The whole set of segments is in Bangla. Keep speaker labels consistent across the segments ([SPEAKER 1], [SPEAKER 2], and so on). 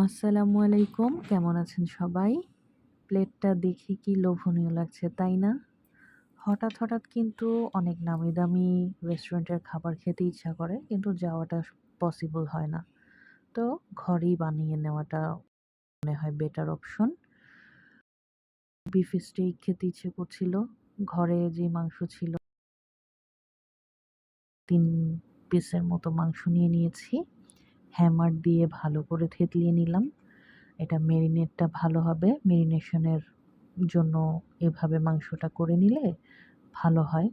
[SPEAKER 1] আসসালামু আলাইকুম। কেমন আছেন সবাই? প্লেটটা দেখে কি লোভনীয় লাগছে, তাই না? হঠাৎ হঠাৎ কিন্তু অনেক নামি দামি রেস্টুরেন্টের খাবার খেতে ইচ্ছা করে, কিন্তু যাওয়াটা পসিবল হয় না। তো ঘরেই বানিয়ে নেওয়াটা মনে হয় বেটার অপশন বিফ স্টেক খেতে ইচ্ছে করছিল। ঘরে যে মাংস ছিল, তিন পিসের মতো মাংস নিয়ে নিয়েছি। হ্যামার দিয়ে ভালো করে থেতলিয়ে নিলাম। এটা মেরিনেটটা ভালো হবে। মেরিনেশনের জন্য এভাবে মাংসটা করে নিলে ভালো হয়।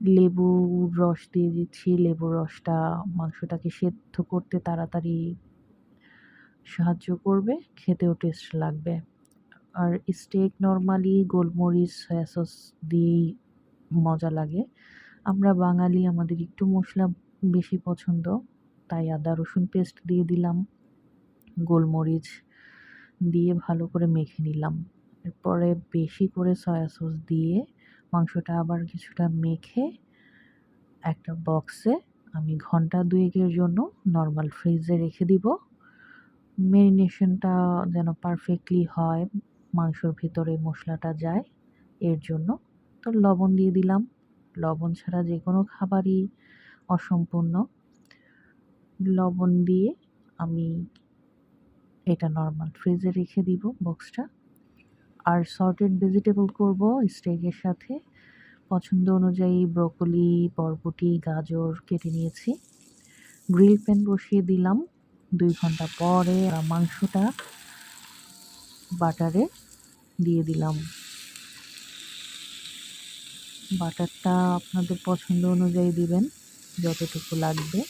[SPEAKER 1] লেবু রস দিয়ে দিচ্ছি। লেবুর রসটা মাংসটাকে সেদ্ধ করতে তাড়াতাড়ি সাহায্য করবে। খেতেও টেস্ট লাগবে। আর স্টেক নর্মালি গোলমরিচ সয়া সস দিয়েই মজা লাগে। আমরা বাঙালি, আমাদের একটু মশলা বেশি পছন্দ। তাই আদা, রসুন পেস্ট দিয়ে দিলাম, গোলমরিচ দিয়ে ভালো করে মেখে নিলাম। এরপরে বেশি করে সয়া সস দিয়ে মাংসটা আবার কিছুটা মেখে একটা বক্সে আমি ঘণ্টা দুয়েকের জন্য নর্মাল ফ্রিজে রেখে দিব। মেরিনেশনটা যেন পারফেক্টলি হয়, মাংসর ভিতরে মশলাটা যায়, এর জন্য। তো লবণ দিয়ে দিলাম। লবণ ছাড়া যে কোনো খাবারই অসম্পূর্ণ। লবণ দিয়ে আমি এটা নর্মাল ফ্রিজে রেখে দিব বক্সটা আর সর্টেড ভেজিটেবল করব স্টেকের সাথে। পছন্দ অনুযায়ী ব্রকলি বরবটি, গাজর কেটে নিয়েছি। গ্রিল প্যান বসিয়ে দিলাম দুই ঘণ্টা পরে। মাংসটা বাটারে দিয়ে দিলাম। বাটারটা আপনাদের পছন্দ অনুযায়ী দিবেন, যতটুকু লাগবে।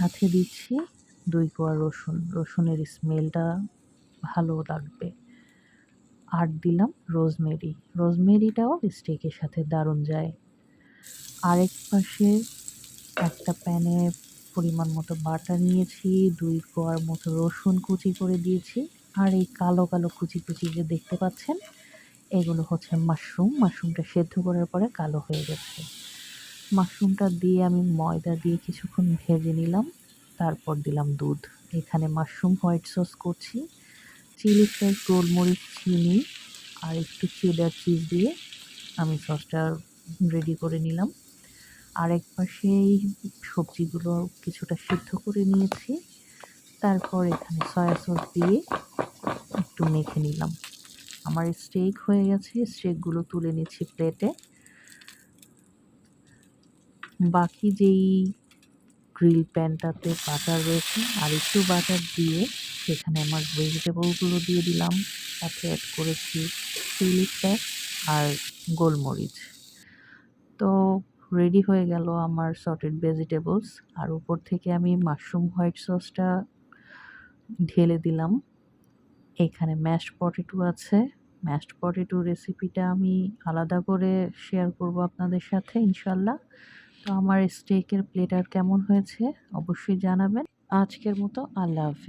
[SPEAKER 1] সাথে দিচ্ছি দুই কোয়া রসুন। রসুনের স্মেলটা ভালো লাগবে। আর দিলাম রোজমেরি রোজমেরিটাও স্টেকের সাথে দারুণ যায়। আরেক পাশে একটা প্যানে পরিমাণ মতো বাটার নিয়েছি, দুই কোয়ার মতো রসুন কুচি করে দিয়েছি। আর এই কালো কালো কুচি কুচি যে দেখতে পাচ্ছেন, এগুলো হচ্ছে মাশরুম মাশরুমটা সেদ্ধ করার পরে কালো হয়ে গেছে। মাশরুমটা দিয়ে আমি ময়দা দিয়ে কিছুক্ষণ ভেজে নিলাম। তারপর দিলাম দুধ। এখানে মাশরুম হোয়াইট সস করছি। চিলি ফ্লেক্স, গোলমরিচ, চিনি আর একটু চেডার চিজ দিয়ে আমি সসটা রেডি করে নিলাম। আরেক পাশে এই সবজিগুলো কিছুটা সিদ্ধ করে নিয়েছি। তারপর এখানে সয়া সস দিয়ে একটু মেখে নিলাম। আমার স্টেক হয়ে গেছে। স্টেকগুলো তুলে নিচ্ছি প্লেটে বাকি যেই গ্রিল প্যানটাতে বাটার রয়েছে আর একটু বাটার দিয়ে সেখানে আমার ভেজিটেবলগুলো দিয়ে দিলাম। সাথে অ্যাড করেছি চিলি ফ্লেক্স আর গোলমরিচ। তো রেডি হয়ে গেল আমার সটেড ভেজিটেবলস আর উপর থেকে আমি মাশরুম হোয়াইট সসটা ঢেলে দিলাম। এখানে ম্যাশড পটেটো আছে। ম্যাশড পটেটো রেসিপিটা আমি আলাদা করে শেয়ার করব আপনাদের সাথে, ইনশাল্লাহ। তো আমার স্টেকের প্লেটার কেমন হয়েছে অবশ্যই জানাবেন। আজকের মতো আল্লাহ হাফিজ।